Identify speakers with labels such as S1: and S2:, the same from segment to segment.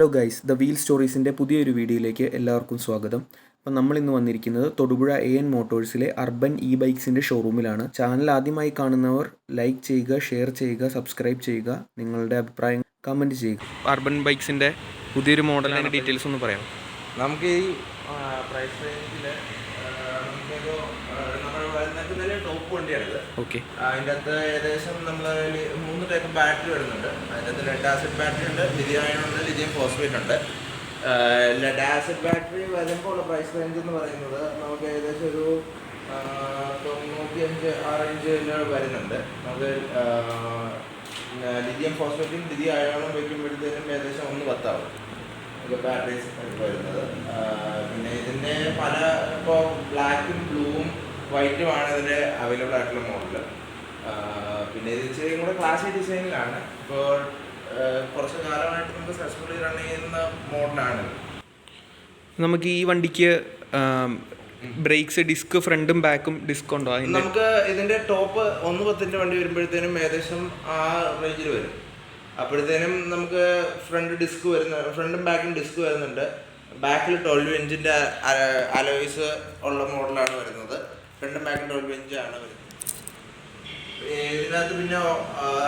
S1: Hello guys the wheel സ്റ്റോറീസിന്റെ പുതിയൊരു വീഡിയോയിലേക്ക് എല്ലാവർക്കും സ്വാഗതം. അപ്പം നമ്മൾ ഇന്ന് വന്നിരിക്കുന്നത് തൊടുപുഴ എ എൻ മോട്ടോഴ്സിലെ അർബൻ ഇ ബൈക്സിന്റെ ഷോറൂമിലാണ്. ചാനൽ ആദ്യമായി കാണുന്നവർ ലൈക്ക് ചെയ്യുക ഷെയർ ചെയ്യുക സബ്സ്ക്രൈബ് ചെയ്യുക നിങ്ങളുടെ അഭിപ്രായം കമന്റ് ചെയ്യുക. അർബൻ ബൈക്സിന്റെ പുതിയൊരു മോഡലിന്റെ ഡീറ്റെയിൽസ് ഒന്ന് പറയാം
S2: നമുക്ക് ഈ പ്രൈസ് റേഞ്ചിൽ നമുക്കൊരു നമ്മൾ വരുന്നതിൽ ടോപ്പ് വണ്ടിയാണിത്
S1: ഓക്കെ
S2: അതിന്റെ അകത്ത് ഏകദേശം നമ്മൾ മൂന്ന് ടൈപ്പ് ബാറ്ററി വരുന്നുണ്ട്. അതിന്റെ അകത്ത് ലെഡ് ആസിഡ് ബാറ്ററി ഉണ്ട് ലിഥിയം അയൺ ഉണ്ട് ലിഥിയം ഫോസ്ഫേറ്റ് ഉണ്ട്. ലെഡ് ആസിഡ് ബാറ്ററി വരുമ്പോൾ ഉള്ള പ്രൈസ് റേഞ്ച് എന്ന് പറയുന്നത് നമുക്ക് ഏകദേശം ഒരു തൊണ്ണൂറ്റി അഞ്ച് ആ റേഞ്ചിൽ വരുന്നുണ്ട്. നമുക്ക് ലിഥിയം ഫോസ്ഫേറ്റും ലിഥിയം അയണും വയ്ക്കുമ്പോഴത്തേനും ഏകദേശം ഒന്ന് പത്താവും. ബാറ്ററീസ് വരുന്നത്. പിന്നെ ഇതിന്റെ പല ഇപ്പോൾ ബ്ലാക്കും ബ്ലൂവും വൈറ്റുമാണ് ഇതിന്റെ അവൈലബിൾ ആയിട്ടുള്ള മോഡൽ പിന്നെ ഇത് ഇച്ചിരി കൂടെ ക്ലാസിക് ഡിസൈനിലാണ് ഇപ്പോൾ കുറച്ച് കാലമായിട്ട് നമുക്ക് സക്സസ്ഫുള്ളി റൺ ചെയ്യുന്ന മോഡലാണ്
S1: നമുക്ക് ഈ വണ്ടിക്ക് ബ്രേക്സ് ഡിസ്ക് ഫ്രണ്ടും ബാക്കും ഡിസ്ക് ഉണ്ടോ
S2: നമുക്ക് ഇതിന്റെ ടോപ്പ് ഒന്ന് പത്തിന്റെ വണ്ടി വരുമ്പോഴത്തേനും ഏകദേശം ആ റേഞ്ചിൽ വരും. അപ്പോഴത്തേനും നമുക്ക് ഫ്രണ്ട് ഡിസ്ക് വരുന്ന ഫ്രണ്ടും ബാക്കും ഡിസ്ക് വരുന്നുണ്ട്. ബാക്കിൽ ട്വൽവ് ഇഞ്ചിന്റെ അലോയ്സ് ഉള്ള മോഡലാണ് വരുന്നത്. ഫ്രണ്ടും ബാക്കും ഒരു ആണ് വരുന്നത്. ഇതിനകത്ത് പിന്നെ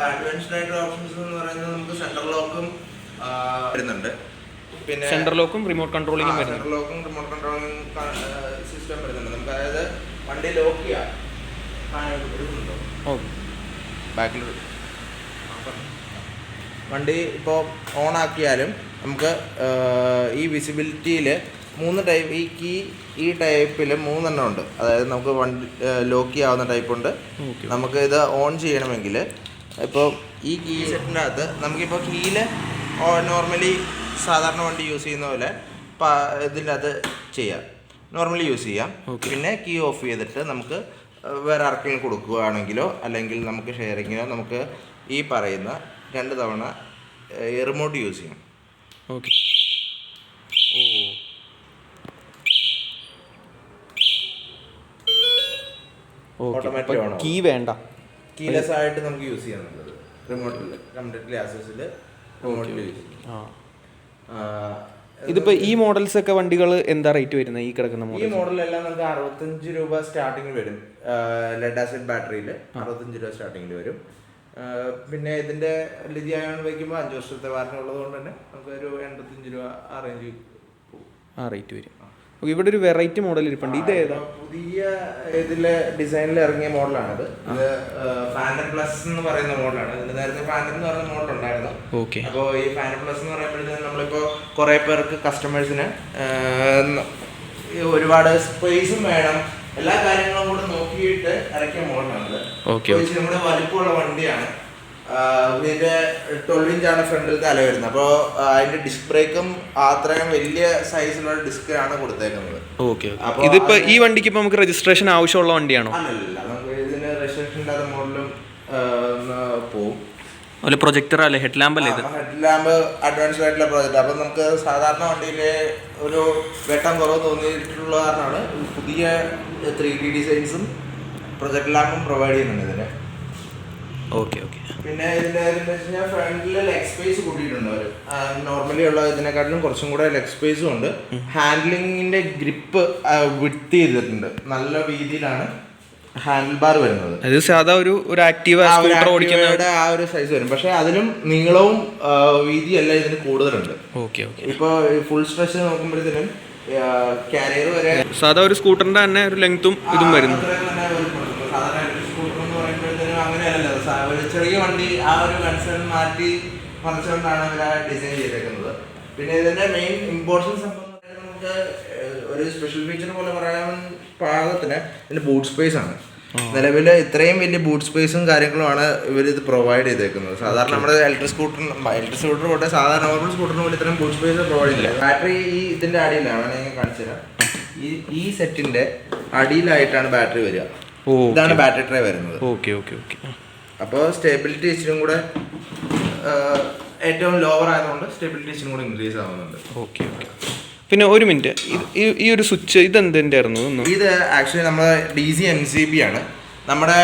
S2: അഡ്വാൻസ്ഡ് ആയിട്ടുള്ള ഓപ്ഷൻസ് എന്ന് പറയുന്നത് നമുക്ക് സെൻട്രൽ ലോക്കും വരുന്നുണ്ട്. പിന്നെ
S1: സെൻട്രൽ ലോക്കും റിമോട്ട് കൺട്രോളിംഗും
S2: സെൻട്രൽ ലോക്കും റിമോട്ട് കൺട്രോളിംഗ് സിസ്റ്റം വരുന്നുണ്ട്. നമുക്ക് അതായത് വണ്ടി ലോക്ക് ചെയ്യാം ബാക്കിൽ വണ്ടി ഇപ്പോൾ ഓൺ ആക്കിയാലും നമുക്ക് ഈ വിസിബിലിറ്റിയിൽ മൂന്ന് ടൈപ്പ് ഈ കീ ഈ ടൈപ്പിൽ മൂന്നെണ്ണം ഉണ്ട്. അതായത് നമുക്ക് വണ്ടി ലോക്ക് ചെയ്യാവുന്ന ടൈപ്പ് ഉണ്ട്. നമുക്ക് ഇത് ഓൺ ചെയ്യണമെങ്കിൽ ഇപ്പോൾ ഈ കീ സെറ്റിന്റെ അകത്ത് നമുക്കിപ്പോൾ കീയിൽ നോർമലി സാധാരണ വണ്ടി യൂസ് ചെയ്യുന്ന പോലെ ഇതിന്റെ അകത്ത് ചെയ്യാം. നോർമലി യൂസ് ചെയ്യാം. പിന്നെ കീ ഓഫ് ചെയ്തിട്ട് നമുക്ക് വേറെ ആർക്കെങ്കിലും കൊടുക്കുകയാണെങ്കിലോ അല്ലെങ്കിൽ നമുക്ക് ഷെയറിങ്ങിനോ നമുക്ക് ഈ പറയുന്ന രണ്ട് തവണ റിമോട്ട് യൂസ് ചെയ്യാം.
S1: ഓക്കെ കീ വേണ്ട.
S2: കീലെസ് ആയിട്ട് നമുക്ക് യൂസ് ചെയ്യാൻ നല്ലത് റിമോട്ടിൽ കംപ്ലീറ്റ്ലി ആക്സസിൽ റിമോട്ടിൽ യൂസ് ചെയ്യാം.
S1: ആ.
S2: ആ,
S1: ഇതിപ്പോ ഈ മോഡൽസ് ഒക്കെ വണ്ടികൾ എന്താ റേറ്റ് വരുന്നത് ഈ കിടക്കുന്ന മോഡൽ ഈ
S2: മോഡലെല്ലാം നമുക്ക് അറുപത്തഞ്ച് രൂപ സ്റ്റാർട്ടിങ്ങിൽ വരും. ലെഡ് ആസിഡ് ബാറ്ററിയിൽ അറുപത്തഞ്ച് രൂപ സ്റ്റാർട്ടിങ്ങിൽ വരും. പിന്നെ ഇതിന്റെ ലിഥിയം അയോൺ വയ്ക്കുമ്പോൾ അഞ്ച് വർഷത്തെ വാറന്റി ഉള്ളത് കൊണ്ട് തന്നെ നമുക്ക് ഒരു എൺപത്തഞ്ച് രൂപ ആ റേഞ്ച്
S1: ആ റേറ്റ് വരും. ഓക്കെ ഇവിടെ ഒരു വെറൈറ്റി മോഡൽ ഇരിപ്പുണ്ട്. ഇത് ഏതാ
S2: പുതിയ ഇതിലെ ഡിസൈനിൽ ഇറങ്ങിയ മോഡലാണ് ഇത്. ഫാൻഡം പ്ലസ് എന്ന് പറയുന്ന മോഡലാണ് ഇതിന് നേരത്തെ എന്ന് പറയുന്ന മോഡൽ ഉണ്ടായിരുന്നു.
S1: ഓക്കെ.
S2: അപ്പോൾ ഈ ഫാൻ പ്ലസ് എന്ന് പറയുമ്പോഴത്തേക്കും നമ്മളിപ്പോൾ കുറേ പേർക്ക് കസ്റ്റമേഴ്സിന് ഒരുപാട് സ്പേസും വേണം. എല്ലാ കാര്യങ്ങളും കൂടെ നോക്കിയിട്ട് ഇറക്കിയ മോഡലാണ് ഇത് നമ്മുടെ വലിപ്പമുള്ള വണ്ടിയാണ്. ആഹ് ഇതിന്റെ ട്വൽവ് ഇഞ്ചാണ് ഫ്രണ്ടിൽ തല വരുന്നത്. അപ്പോൾ അതിന്റെ ഡിസ്ക് ബ്രേക്കും അത്രയും വലിയ സൈസിലുള്ള ഡിസ്ക് ആണ് കൊടുത്തേക്കുന്നത്.
S1: ഓക്കെ ഇതിപ്പോ ഈ വണ്ടിക്ക് ഇപ്പൊ നമുക്ക് രജിസ്ട്രേഷൻ ആവശ്യമുള്ള വണ്ടിയാണോ?
S2: അല്ലല്ല നമുക്ക് ഇതിന് രജിസ്ട്രേഷൻ ഇല്ലാത്ത മോഡലും പോവും.
S1: അല്ല പ്രൊജക്ടർ അല്ലേ? ഹെഡ് ലാമ്പ് അല്ലേ ഇത്?
S2: ഹെഡ് ലാമ്പ് അഡ്വാൻസ്ഡ് ആയിട്ടുള്ള പ്രോജക്റ്റ് അപ്പം നമുക്ക് സാധാരണ വണ്ടിയിൽ ഒരു വെട്ടം കുറവ് തോന്നിയിട്ടുള്ള കാരണമാണ് പുതിയ ത്രീ ഡി ഡിസൈൻസും പ്രൊജക്ട് ലാമ്പും പ്രൊവൈഡ് ചെയ്യുന്നുണ്ട് ഇതിന്.
S1: Okay okay.
S2: പിന്നെ വെച്ച് കഴിഞ്ഞാൽ ഫ്രണ്ടിൽ ലെഗ് സ്പേസ് കൂട്ടിയിട്ടുണ്ട് അവർ നോർമലി ഉള്ള ഇതിനെക്കാട്ടിലും കുറച്ചും കൂടെ ലെഗ് സ്പേസും ഉണ്ട്. ഹാൻഡ്ലിങ്ങിന്റെ ഗ്രിപ്പ് വിട്ട് ചെയ്തിട്ടുണ്ട്. നല്ല രീതിയിലാണ് ഹാൻഡിൽ ബാർ വരുന്നത്.
S1: അത് സാധാ ഒരു ഒരു ആക്റ്റീവ് സ്കൂട്ടർ ഓടിക്കുന്ന
S2: ആ ഒരു സൈസ് വരും. പക്ഷെ അതിലും നീളവും വീതിയല്ല ഇതിന് കൂടുതലുണ്ട്.
S1: Okay okay.
S2: ഇപ്പൊ ഫുൾ സ്ട്രെച്ച് നോക്കുമ്പോഴത്തേനും കാരിയർ വരെ
S1: സാധാ ഒരു സ്കൂട്ടറിന്റെ തന്നെ ഒരു ലെങ്ത്തും ഇതും വരുന്നു
S2: അത്രയും തന്നെ ഒരു കൊടുക്കും. സാധാരണ electric scooter എന്ന് പറയുമ്പോഴത്തേനും അങ്ങനെയല്ലല്ലോ സ- ഒരു ചെറിയ വണ്ടി ആ ഒരു കൺസേൺ മാറ്റി മറിച്ചുകൊണ്ടാണ് ഇവർ ആ ഡിസൈൻ ചെയ്തേക്കുന്നത്. പിന്നെ ഇതിന്റെ മെയിൻ ഇമ്പോർട്ടൻസ് സംഭവം നമുക്ക് ഒരു സ്പെഷ്യൽ ഫീച്ചർ പോലെ പറയാൻ പാകത്തിന് ഇതിന്റെ ബൂട്ട് സ്പേസ് ആണ്. നിലവിൽ ഇത്രയും വലിയ ബൂട്ട് സ്പേസും കാര്യങ്ങളുമാണ് ഇവർ ഇത് പ്രൊവൈഡ് ചെയ്തേക്കുന്നത്. സാധാരണ നമ്മുടെ ഇലക്ട്രിക് സ്കൂട്ടർ ഇലക്ട്രിക് സ്കൂട്ടർ പോട്ടെ സാധാരണ നോർമൽ സ്കൂട്ടറിന് പോലും ഇത്രയും ബൂട്ട് സ്പേസ് പ്രൊവൈഡ് ചെയ്യില്ല ബാറ്ററി ഈ ഇതിന്റെ അടിയിലാണ് ഞാൻ കാണിച്ചു തരാം. ഈ ഈ സെറ്റിന്റെ അടിയിലായിട്ടാണ് ബാറ്ററി വരിക.
S1: ഓ
S2: ഇതാണ് ബാറ്ററി ട്രേ വരുന്നത്.
S1: Okay okay okay.
S2: അപ്പോൾ സ്റ്റെബിലിറ്റി ഇച്ചിരി കൂടെ ഏറ്റവും ലോവർ ആയതുകൊണ്ട് സ്റ്റെബിലിറ്റി ഇച്ചിരി കൂടെ ഇൻക്രീസ് ആവുന്നുണ്ട്.
S1: ഓക്കെ ഓക്കെ പിന്നെ ഒരു മിനിറ്റ് ഈ- ഒരു സ്വിച്ച് ഇത് എന്തിന്റെ ആയിരുന്നു
S2: ഇത് ആക്ച്വലി നമ്മുടെ D C M C B ആണ്. നമ്മുടെ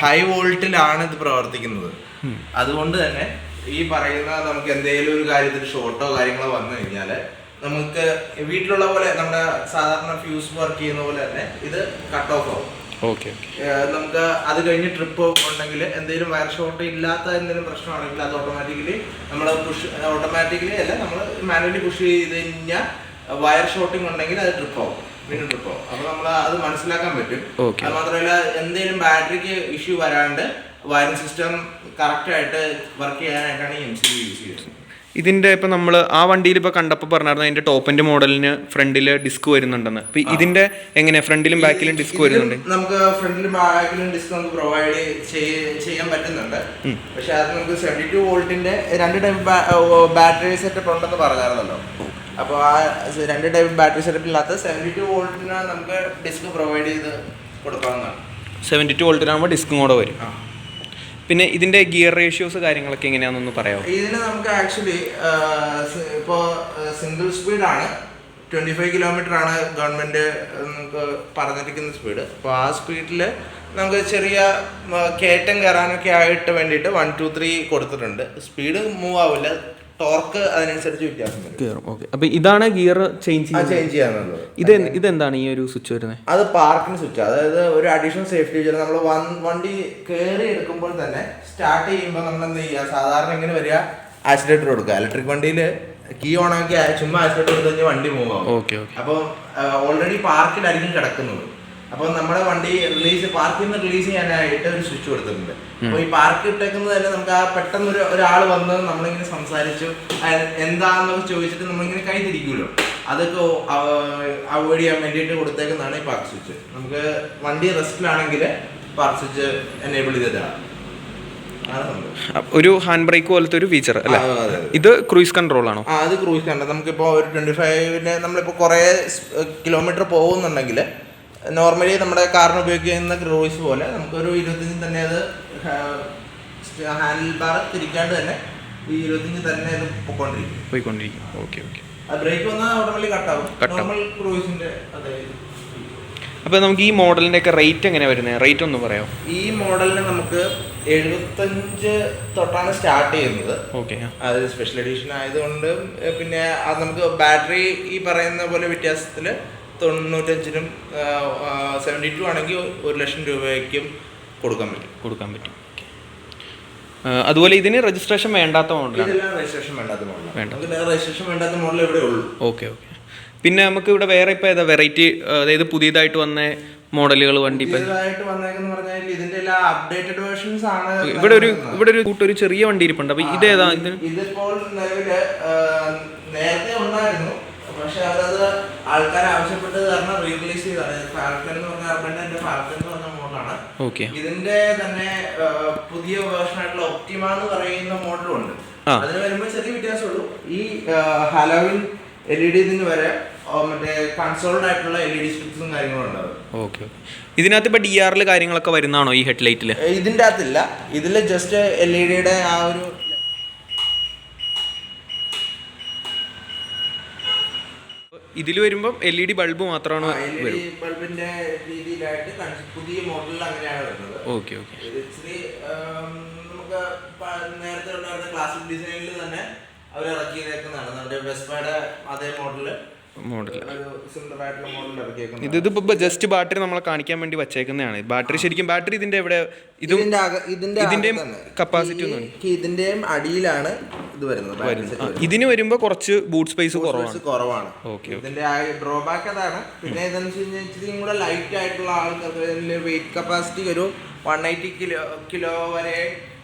S2: ഹൈ വോൾട്ടിലാണ് ഇത് പ്രവർത്തിക്കുന്നത്. അതുകൊണ്ട് തന്നെ ഈ പറയുന്ന നമുക്ക് എന്തെങ്കിലും ഒരു കാര്യത്തിൽ ഷോർട്ടോ കാര്യങ്ങളോ വന്നു കഴിഞ്ഞാൽ നമുക്ക് വീട്ടിലുള്ള പോലെ നമ്മുടെ സാധാരണ ഫ്യൂസ് വർക്ക് ചെയ്യുന്ന പോലെ തന്നെ ഇത് കട്ട് ഓഫ് ആവും.
S1: ഓക്കെ
S2: നമുക്ക് അത് കഴിഞ്ഞ് ട്രിപ്പ് ഉണ്ടെങ്കിൽ എന്തെങ്കിലും വയർ ഷോർട്ട് ഇല്ലാത്ത എന്തെങ്കിലും പ്രശ്നമാണെങ്കിൽ അത് ഓട്ടോമാറ്റിക്കലി നമ്മൾ പുഷ് ഓട്ടോമാറ്റിക്കലി അല്ല നമ്മൾ മാനുവലി പുഷ് ചെയ്ത് കഴിഞ്ഞാൽ വയർ ഷോർട്ടിംഗ് ഉണ്ടെങ്കിൽ അത് ട്രിപ്പ് ആവും. വീണ്ടും ട്രിപ്പ് ആവും. അപ്പോൾ നമ്മൾ അത് മനസ്സിലാക്കാൻ പറ്റും. അത് മാത്രമല്ല എന്തെങ്കിലും ബാറ്ററിക്ക് ഇഷ്യൂ വരാണ്ട് വയറിംഗ് സിസ്റ്റം കറക്റ്റായിട്ട് വർക്ക് ചെയ്യാനായിട്ടാണ് ഈ എം സി യൂസ് ചെയ്യുന്നത്.
S1: ഇതിന്റെ ഇപ്പൊ നമ്മൾ ആ വണ്ടിയിൽ ഇപ്പൊ കണ്ടപ്പോൾ പറഞ്ഞായിരുന്നു അതിന്റെ ടോപ്പിന്റെ മോഡലിന് ഫ്രണ്ടിൽ ഡിസ്ക് വരുന്നുണ്ടെന്ന്. അപ്പൊ ഇതിന്റെ എങ്ങനെയാ? ഫ്രണ്ടിലും ബാക്കിലും ഡിസ്ക് വരുന്നുണ്ട്.
S2: നമുക്ക് ഫ്രണ്ടിലും ബാക്കിലും ഡിസ്ക് നമുക്ക് പ്രൊവൈഡ് ചെയ്യാൻ പറ്റുന്നുണ്ട്. പക്ഷെ അത് നമുക്ക് സെവന്റി ടു വോൾട്ടിന്റെ രണ്ട് ടൈപ്പ് ബാറ്ററി സെറ്റപ്പ് ഉണ്ടെന്ന് പറഞ്ഞായിരുന്നല്ലോ. അപ്പോൾ ആ രണ്ട് ടൈപ്പ് ബാറ്ററി സെറ്റപ്പ് ഇല്ലാത്ത സെവന്റി ടു വോൾട്ടിന് നമുക്ക് ഡിസ്ക് പ്രൊവൈഡ് ചെയ്ത് കൊടുക്കാവുന്നതാണ്.
S1: സെവന്റി ടു വോൾട്ടിനാകുമ്പോൾ ഡിസ്കും കൂടെ വരും. പിന്നെ ഇതിന്റെ ഗിയർ റേഷ്യോസ് കാര്യങ്ങളൊക്കെ എങ്ങനെയാണെന്നൊന്ന് പറയാമോ
S2: ഇതിന് നമുക്ക് ആക്ച്വലി ഇപ്പോൾ സിംഗിൾ സ്പീഡാണ് ട്വന്റി ഫൈവ് കിലോമീറ്റർ ആണ്. ഗവൺമെന്റ് നമുക്ക് പറഞ്ഞിരിക്കുന്ന സ്പീഡ് അപ്പോൾ ആ സ്പീഡിൽ നമുക്ക് ചെറിയ കയറ്റം കയറാനൊക്കെ ആയിട്ട് വേണ്ടിയിട്ട് വൺ ടു ത്രീ കൊടുത്തിട്ടുണ്ട്. സ്പീഡ് മൂവ് ആവില്ല. ടോർക്ക് അതിനനുസരിച്ച് വ്യത്യാസം വരും.
S1: കയറും ഓക്കെ. അപ്പൊ ഇതാണ് ഗിയർ ചേഞ്ച്
S2: ചേഞ്ച് ചെയ്യാന്നുള്ളത്
S1: ഇത് ഇതെന്താണ് ഈ ഒരു സ്വിച്ച് വരുന്നത്?
S2: അത് പാർക്കിംഗ് സ്വിച്ച്. അതായത് ഒരു അഡീഷണൽ സേഫ്റ്റി ഫീച്ചർ നമ്മൾ വണ്ടി കയറി എടുക്കുമ്പോൾ തന്നെ സ്റ്റാർട്ട് ചെയ്യുമ്പോൾ നമ്മൾ എന്ത് ചെയ്യുക? സാധാരണ ഇങ്ങനെ വരിക ആക്സിലേറ്റർ കൊടുക്കുക. ഇലക്ട്രിക് വണ്ടിയിൽ കീ ഓൺ ആക്കി ചുമ്മാ ആക്സിലേറ്റർ കൊടുത്തു കഴിഞ്ഞാൽ വണ്ടി മൂവ് ആവും.
S1: Okay okay.
S2: അപ്പോൾ ഓൾറെഡി പാർക്കിലായിരിക്കും കിടക്കുന്നത്. അപ്പോൾ നമ്മുടെ വണ്ടി റിലീസ് പാർക്കിൽ നിന്ന് റിലീസ് ചെയ്യാനായിട്ട് ഒരു സ്വിച്ച് കൊടുത്തിട്ടുണ്ട്. അപ്പൊ ഈ പാർക്ക് ഇട്ടേക്കുന്നത് തന്നെ നമുക്ക് ആ പെട്ടെന്ന് ഒരു ഒരാൾ വന്ന് നമ്മളിങ്ങനെ സംസാരിച്ചു എന്താന്നൊക്കെ എന്താണെന്നൊക്കെ ചോദിച്ചിട്ട് നമ്മളിങ്ങനെ കൈ തിരിക്കുമല്ലോ അതൊക്കെ അവോയ്ഡ് ചെയ്യാൻ വേണ്ടിയിട്ട് കൊടുത്തേക്കുന്നതാണ് ഈ പാർക്ക് സ്വിച്ച് നമുക്ക് വണ്ടി റെസ്റ്റിലാണെങ്കിൽ പാർക്ക് സ്വിച്ച് എനേബിൾ ചെയ്തതാണ്
S1: ഒരു ഹാൻഡ് ബ്രേക്ക് പോലത്തെ ഒരു ഫീച്ചർ അല്ലേ. ഇത് ക്രൂയിസ് കൺട്രോൾ ആണോ?
S2: അത് ക്രൂസ് കൺട്രോൾ നമുക്കിപ്പോൾ ഒരു ട്വന്റി ഫൈവിന് നമ്മളിപ്പോൾ കുറേ കിലോമീറ്റർ പോകുന്നുണ്ടെങ്കിൽ നോർമലി നമ്മുടെ കാറിന് ഉപയോഗിക്കുന്ന ക്രൂയിസ് പോലെ നമുക്കൊരു ഇരുപത്തഞ്ചിന് തന്നെ അത് ഹാൻഡിൽ ബാർ തിരിക്കാണ്ട് തന്നെ ഈ ഇരുപത്തഞ്ച് തന്നെ അത് പോയിക്കൊണ്ടിരിക്കും.
S1: പോയിക്കൊണ്ടിരിക്കും. ഓക്കെ ഓക്കെ
S2: ആ ബ്രേക്ക് വന്നാൽ ഓട്ടോമാറ്റിക് കട്ടാവും. നോർമൽ ക്രൂയിസിന്റെ അതെ
S1: അപ്പോൾ നമുക്ക് ഈ മോഡലിന്റെ ഒക്കെ റേറ്റ് എങ്ങനെ വരുന്നത് റേറ്റ് ഒന്ന് പറയാമോ
S2: ഈ മോഡലിന് നമുക്ക് എഴുപത്തഞ്ച് തൊട്ടാണ് സ്റ്റാർട്ട് ചെയ്യുന്നത്.
S1: ഓക്കെ
S2: അത് സ്പെഷ്യൽ എഡിഷൻ ആയതുകൊണ്ട് പിന്നെ അത് നമുക്ക് ബാറ്ററി ഈ പറയുന്ന പോലെ വ്യത്യാസത്തിൽ തൊണ്ണൂറ്റഞ്ചിനും സെവന്റി ടു ആണെങ്കിൽ ഒരു ലക്ഷം രൂപയ്ക്കും കൊടുക്കാൻ പറ്റും.
S1: കൊടുക്കാൻ പറ്റും. അതുപോലെ ഇതിന് രജിസ്ട്രേഷൻ വേണ്ടാത്ത മോഡലാണ്
S2: രജിസ്ട്രേഷൻ വേണ്ടാത്ത മോഡലാണ്. രജിസ്ട്രേഷൻ വേണ്ടാത്ത മോഡൽ ഇവിടെ ഉള്ളൂ.
S1: Okay okay. പിന്നെ നമുക്ക് ഇവിടെ വേറെ ഇപ്പോൾ ഏതാ വെറൈറ്റി അതായത് പുതിയതായിട്ട് വന്ന മോഡലുകൾ വണ്ടി
S2: ഇതിന്റെ എല്ലാ അപ്ഡേറ്റഡ് വേർഷൻസ് ആണ്
S1: ഇവിടെ ഒരു ഇവിടെ ഒരു കൂട്ടൊരു ചെറിയ വണ്ടി ഇരിപ്പുണ്ട്. അപ്പോൾ ഇതേതാ ഇത്
S2: ഇതിപ്പോൾ നിലവിൽ നേരത്തെ ഉണ്ടായിരുന്നു. പക്ഷെ അവരത് ആൾക്കാർ ആവശ്യപ്പെട്ടത് കാരണം റീറിലീസ് ചെയ്താണ് ഫാൽക്കൺ എന്ന് പറഞ്ഞ അർബന്റെ എന്റെ ഫാൽക്കൺ എന്ന് പറഞ്ഞ മോഡലാണ്
S1: ഓക്കെ
S2: ഇതിന്റെ തന്നെ പുതിയ വേർഷൻ ആയിട്ടുള്ള ഒപ്റ്റിമ എന്ന് പറയുന്ന മോഡലും ഉണ്ട്. അതിന് വരുമ്പോൾ ചെറിയ വ്യത്യാസമുള്ളൂ. ഈ ഹാലോവിൻ എൽ ഇ ഡി ഇതിന് വരെ മറ്റേ കൺസോൾഡ് ആയിട്ടുള്ള എൽ ഇ ഡി സ്ട്രിപ്സും കാര്യങ്ങളും ഉണ്ടാവും.
S1: ഓക്കെ ഇതിനകത്ത് ഇപ്പോൾ ഡി ആറിൽ കാര്യങ്ങളൊക്കെ വരുന്നതാണോ ഈ ഹെഡ്ലൈറ്റിൽ
S2: ഇതിന്റെ അകത്തില്ല. ഇതിൽ ജസ്റ്റ് എൽ ഇ ഡിയുടെ ആ ഒരു
S1: ഇതിൽ വരുമ്പം എൽ ഇ ഡി ബൾബ് മാത്രമാണ്
S2: ബൾബിന്റെ രീതിയിലായിട്ട് പുതിയ മോഡലിൽ അങ്ങനെയാണ് വരുന്നത്.
S1: Okay okay.
S2: ഇത് ഇച്ചിരി നമുക്ക് നേരത്തെ ഉണ്ടായിരുന്ന ക്ലാസിക് ഡിസൈനിൽ തന്നെ അവർ ഇറക്കിയതേക്കുന്നതാണ് നമ്മുടെ വെസ്പയുടെ അതേ
S1: മോഡൽ
S2: മോഡൽ
S1: ഇത് ഇതിപ്പോൾ ജസ്റ്റ് ബാറ്ററി നമ്മളെ കാണിക്കാൻ വേണ്ടി വച്ചേക്കുന്നതാണ്. ബാറ്ററി ശരിക്കും ബാറ്ററി ഇതിന്റെ എവിടെ ഇതും
S2: ഇതിന്റെ ഇതിന്റെ
S1: ഇതിന്റെയും
S2: കപ്പാസിറ്റി.
S1: ഒന്നും
S2: ഇതിന്റെയും അടിയിലാണ് ഇത് വരുന്നത്.
S1: ഇതിന് വരുമ്പോ കുറച്ച് ബൂട്ട് സ്പേസ് കുറവാണ്.
S2: കുറവാണ്.
S1: ഓക്കെ
S2: ഇതിന്റെ ഡ്രോബാക്ക് അതാണ്. പിന്നെ ഇതെന്ന് വെച്ച് കഴിഞ്ഞാൽ ഇച്ചിരി കൂടെ ലൈറ്റ് ആയിട്ടുള്ള ആൾക്കാർക്ക് വെയിറ്റ് കപ്പാസിറ്റി ഒരു വൺ എയ്റ്റി കിലോ കിലോ വരെ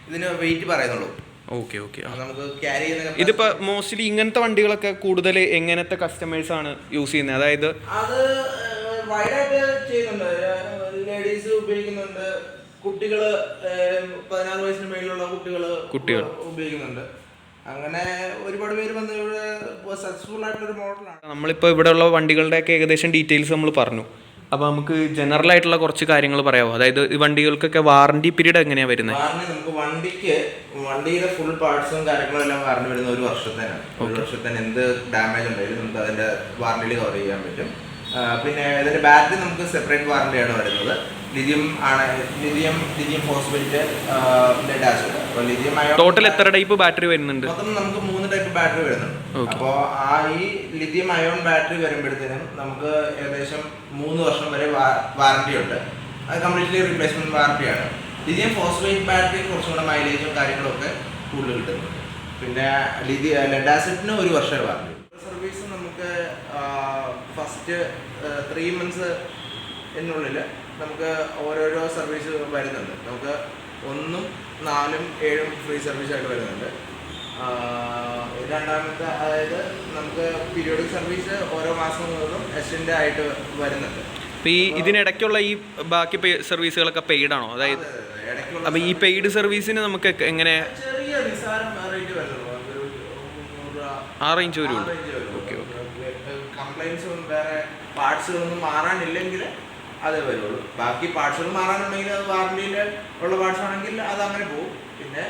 S2: ഇതിന് വെയിറ്റ് പറയുന്നുള്ളൂ.
S1: Okay okay.
S2: നമുക്ക് ക്യാരി ചെയ്യുന്ന
S1: ഇതിപ്പോ മോസ്റ്റ്ലി ഇങ്ങനത്തെ വണ്ടികളൊക്കെ കൂടുതൽ എങ്ങനത്തെ കസ്റ്റമേഴ്സ് ആണ് യൂസ് ചെയ്യുന്നത്? അതായത്
S2: അത് വൈഡായിട്ട് ചെയ്യുന്നുണ്ട്. ലേഡീസ് ഉപയോഗിക്കുന്നുണ്ട്. കുട്ടികൾ ഏഹ്, പതിനാറ് വയസ്സിന് മേളിലുള്ള കുട്ടികൾ
S1: കുട്ടികൾ.
S2: ഉപയോഗിക്കുന്നുണ്ട്. അങ്ങനെ ഒരുപാട് പേര് വന്ന് ഇവിടെ സക്സസ്ഫുൾ ആയിട്ടുള്ള ഒരു മോഡലാണ്
S1: നമ്മളിപ്പോൾ ഇവിടെയുള്ള വണ്ടികളുടെയൊക്കെ ഏകദേശം ഡീറ്റെയിൽസ് നമ്മൾ പറഞ്ഞു. അപ്പോൾ നമുക്ക് ജനറൽ ആയിട്ടുള്ള കുറച്ച് കാര്യങ്ങൾ പറയാമോ അതായത് ഈ വണ്ടികൾക്കൊക്കെ വാറണ്ടി പീരീഡ് എങ്ങനെയാണ് വരുന്നത്?
S2: വാറണ്ടി നമുക്ക് വണ്ടിക്ക് വണ്ടിയുടെ ഫുൾ പാർട്സും കാര്യങ്ങളും എല്ലാം വാറണ്ടി വരുന്ന ഒരു വർഷത്തേനാണ് ഒരു വർഷത്തേന് എന്ത് ഡാമേജ് ഉണ്ടെങ്കിലും നമുക്ക് അതിന്റെ വാറണ്ടിയിൽ കവർ ചെയ്യാൻ പറ്റും. പിന്നെ ഇതിന്റെ ബാറ്ററി നമുക്ക് സെപ്പറേറ്റ് വാറണ്ടിയാണ് വരുന്നത്. ലിഥിയം ആണ് ലിഥിയം ലിഥിയം ഫോസ്ഫേറ്റ് ഡാഷ് അപ്പോൾ ലിഥിയം
S1: ടോട്ടൽ എത്ര ടൈപ്പ് ബാറ്ററി വരുന്നുണ്ട്?
S2: മൊത്തം നമുക്ക് മൂന്ന് ടൈപ്പ് ബാറ്ററി വരുന്നുണ്ട്.
S1: അപ്പോ
S2: അപ്പോൾ ആ ഈ ലിഥിയം അയോൺ ബാറ്ററി വരുമ്പോഴത്തേനും നമുക്ക് ഏകദേശം മൂന്ന് വർഷം വരെ വാറണ്ടി ഉണ്ട്. അത് കംപ്ലീറ്റ്ലി റീപ്ലേസ്മെന്റ് വാറണ്ടിയാണ് ലിഥിയം ഫോസ്ഫേറ്റ് ബാറ്ററിക്ക് കുറച്ചും കൂടെ മൈലേജും കാര്യങ്ങളൊക്കെ കൂടുതൽ കിട്ടുന്നുണ്ട്. പിന്നെ ലിഥി ലെഡ് ആസിഡിന് ഒരു വർഷം വാറണ്ടി സർവീസ് നമുക്ക് ഫസ്റ്റ് ത്രീ മന്ത്സ് എന്നുള്ളിൽ നമുക്ക് ഓരോരോ സർവീസ് വരുന്നുണ്ട്. നമുക്ക് ഒന്നും നാലും ഏഴും ഫ്രീ സർവീസ് ആയിട്ട് വരുന്നുണ്ട്. രണ്ടാമത്തെ അതായത് നമുക്ക് പീരിയോഡിക് സർവീസ് ഓരോ മാസം തോറും എക്സ്റ്റൻഡ് ആയിട്ട് വരുന്നുണ്ട്.
S1: അപ്പോൾ ഈ ഇതിനിടയ്ക്കുള്ള ഈ ബാക്കി സർവീസുകളൊക്കെ പെയ്ഡ് ആണോ? അതായത്
S2: അതെ, അതെ,
S1: അപ്പോൾ ഈ പെയ്ഡ് സർവീസിന് നമുക്ക് എങ്ങനെ ആ റേഞ്ച് വരുള്ളൂ ഓക്കെ ഓക്കെ
S2: കംപ്ലൈൻസും വേറെ പാർട്സുകളൊന്നും മാറാനില്ലെങ്കിൽ അതേ വരുള്ളൂ. ബാക്കി പാർട്സുകൾ മാറാനുണ്ടെങ്കിൽ അത് വാറണ്ടിയിൽ ഉള്ള പാർട്സ് ആണെങ്കിൽ അത് അങ്ങനെ പോകും. പിന്നെ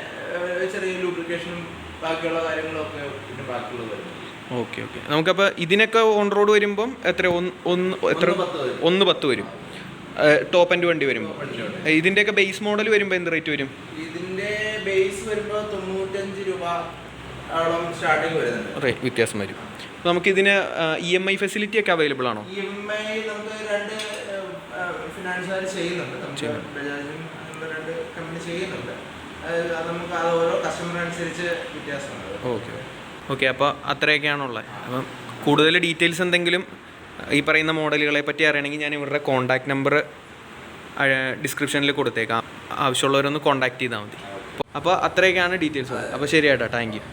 S2: ചെറിയ ലൂബ്രിക്കേഷനും ബാക്കിയുള്ള കാര്യങ്ങളൊക്കെ പിന്നെ ബാക്കിയുള്ളത് വരും
S1: ഓക്കെ ഓക്കെ. നമുക്കപ്പോൾ ഇതിനൊക്കെ ഓൺ റോഡ് വരുമ്പം എത്ര ഒന്ന് ഒന്ന് എത്ര?
S2: ഒന്ന് പത്ത് വരും.
S1: ടോപ്പ് ആൻഡ് വണ്ടി വരുമ്പോൾ ഇതിന്റെയൊക്കെ ബേസ് മോഡൽ വരുമ്പോൾ എന്ത് റേറ്റ് വരും?
S2: ഇതിന്റെ ബേസ് വരുമ്പോൾ തൊണ്ണൂറ്റഞ്ച് രൂപ സ്റ്റാർട്ടിങ് വരുന്നുണ്ട്.
S1: വ്യത്യാസം വരും. നമുക്ക് ഇതിന് ഇ എം ഐ ഫെസിലിറ്റി ഒക്കെ അവൈലബിൾ ആണോ?
S2: ഇ എം ഐ നമുക്ക് രണ്ട് ഫിനാൻസുകാർ ചെയ്യുന്നുണ്ട്. രണ്ട് കമ്പനി ചെയ്യുന്നുണ്ട്. നമുക്ക് അത് ഓരോ കസ്റ്റമർ അനുസരിച്ച് വ്യത്യാസമുണ്ട്.
S1: ഓക്കെ. ഓക്കെ അപ്പോൾ അത്രയൊക്കെയാണുള്ളത്. അപ്പം കൂടുതൽ ഡീറ്റെയിൽസ് എന്തെങ്കിലും ഈ പറയുന്ന മോഡലുകളെ പറ്റി അറിയണമെങ്കിൽ ഞാൻ ഇവരുടെ കോൺടാക്റ്റ് നമ്പർ ഡിസ്ക്രിപ്ഷനിൽ കൊടുത്തേക്കാം. ആവശ്യമുള്ളവരൊന്ന് കോൺടാക്ട് ചെയ്താൽ മതി. അപ്പോൾ അത്രയൊക്കെയാണ് ഡീറ്റെയിൽസ്. അപ്പോൾ ശരി ഏട്ടാ താങ്ക് യു.